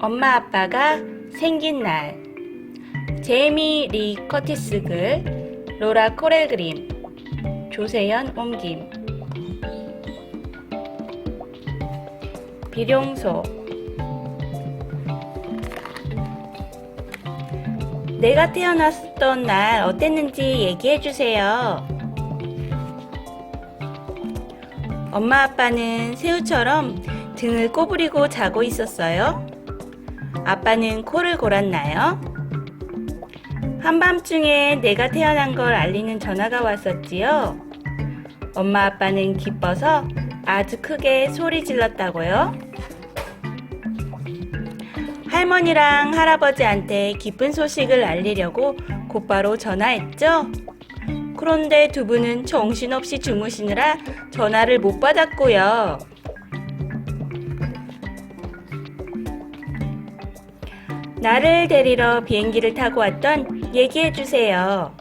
엄마 아빠가 생긴 날 제이미 리 커티스 글 로라 코렐 그림 조세현 옮김 비룡소 내가 태어났던 날 어땠는지 얘기해 주세요. 엄마 아빠는 새우처럼 등을 꼬부리고 자고 있었어요. 아빠는 코를 골았나요? 한밤중에 내가 태어난 걸 알리는 전화가 왔었지요. 엄마 아빠는 기뻐서 아주 크게 소리 질렀다고요. 할머니랑 할아버지한테 기쁜 소식을 알리려고 곧바로 전화했죠. 그런데 두 분은 정신없이 주무시느라 전화를 못 받았고요. 나를 데리러 비행기를 타고 왔던 얘기해 주세요.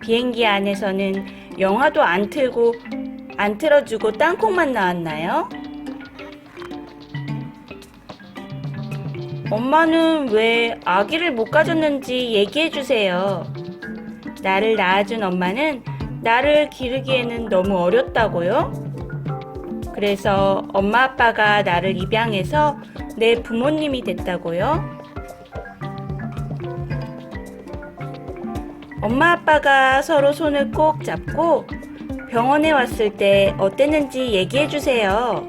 비행기 안에서는 영화도 안 틀고 안 틀어주고 땅콩만 나왔나요? 엄마는 왜 아기를 못 가졌는지 얘기해 주세요. 나를 낳아준 엄마는 나를 기르기에는 너무 어렸다고요? 그래서 엄마 아빠가 나를 입양해서 내 부모님이 됐다고요? 엄마 아빠가 서로 손을 꼭 잡고 병원에 왔을 때 어땠는지 얘기해 주세요.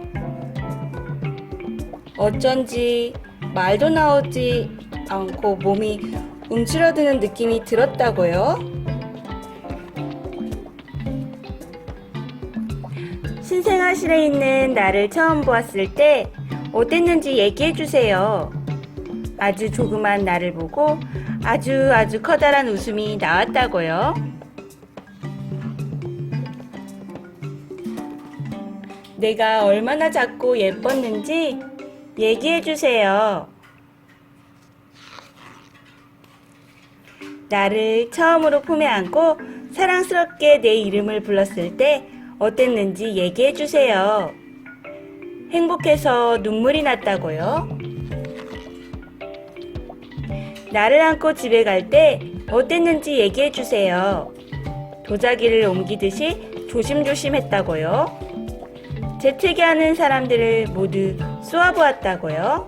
어쩐지 말도 나오지 않고 몸이 움츠러드는 느낌이 들었다고요? 신생아실에 있는 나를 처음 보았을 때 어땠는지 얘기해 주세요. 아주 조그만 나를 보고 아주 아주 커다란 웃음이 나왔다고요. 내가 얼마나 작고 예뻤는지 얘기해 주세요. 나를 처음으로 품에 안고 사랑스럽게 내 이름을 불렀을 때 어땠는지 얘기해 주세요. 행복해서 눈물이 났다고요? 나를 안고 집에 갈 때 어땠는지 얘기해 주세요. 도자기를 옮기듯이 조심조심 했다고요? 재채기 하는 사람들을 모두 쏘아보았다고요?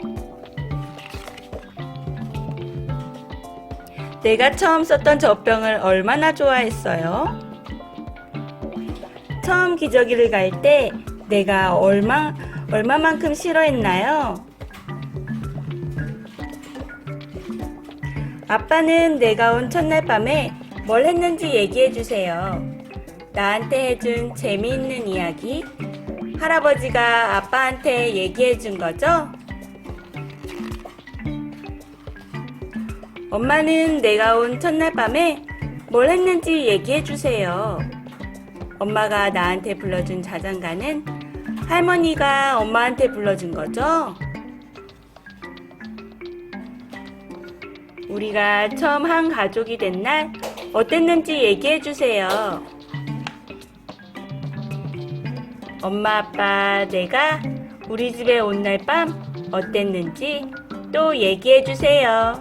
내가 처음 썼던 젖병을 얼마나 좋아했어요? 처음 기저귀를 갈 때 내가 얼마, 얼마만큼 싫어했나요? 아빠는 내가 온 첫날 밤에 뭘 했는지 얘기해 주세요. 나한테 해준 재미있는 이야기, 할아버지가 아빠한테 얘기해 준 거죠? 엄마는 내가 온 첫날 밤에 뭘 했는지 얘기해 주세요. 엄마가 나한테 불러준 자장가는 할머니가 엄마한테 불러준 거죠? 우리가 처음 한 가족이 된 날 어땠는지 얘기해 주세요. 엄마, 아빠, 내가 우리 집에 온 날 밤 어땠는지 또 얘기해 주세요.